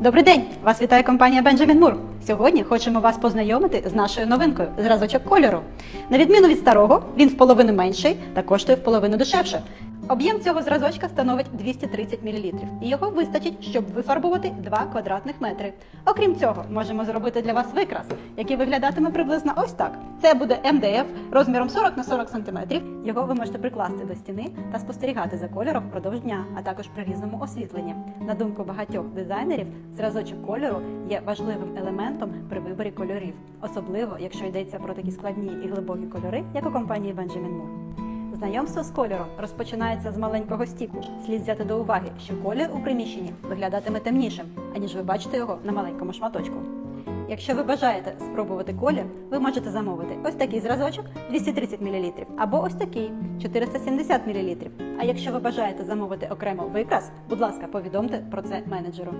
Добрий день! Вас вітає компанія Benjamin Moore. Сьогодні хочемо вас познайомити з нашою новинкою зразочок кольору. На відміну від старого, він в половину менший та коштує в половину дешевше. Об'єм цього зразочка становить 230 мл, і його вистачить, щоб вифарбувати 2 квадратних метри. Окрім цього, можемо зробити для вас викрас, який виглядатиме приблизно ось так. Це буде МДФ розміром 40 на 40 см. Його ви можете прикласти до стіни та спостерігати за кольором впродовж дня, а також при різному освітленні. На думку багатьох дизайнерів, зразочок кольору є важливим елементом при виборі кольорів, особливо якщо йдеться про такі складні і глибокі кольори, як у компанії Benjamin Moore. Знайомство з кольором розпочинається з маленького стіку. Слід взяти до уваги, що колір у приміщенні виглядатиме темнішим, аніж ви бачите його на маленькому шматочку. Якщо ви бажаєте спробувати колір, ви можете замовити ось такий зразочок 230 мл або ось такий 470 мл. А якщо ви бажаєте замовити окремо викрас, будь ласка, повідомте про це менеджеру.